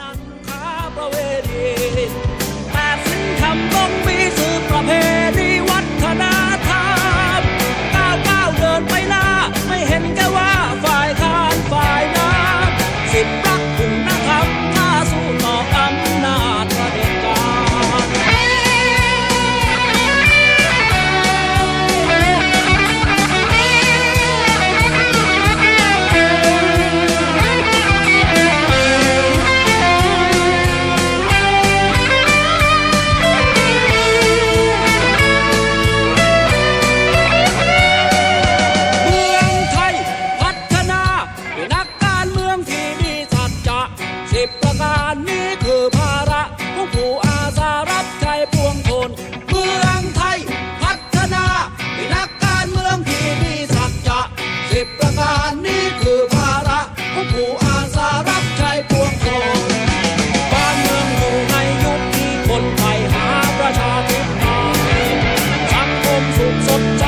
นัน บประการนี้คือภาระของผู้อาสารับใช้ปวงชนเมืองไทย พัฒนาเป็นนักการเมืองที่มีสัจจะสิบประการนี้คือภาระของผู้อาสารับใช้ปวงชนบ้านเมืองอยู่ในยุคที่คนไทยหาประชาธิปไตยสังคมสุขสดใจ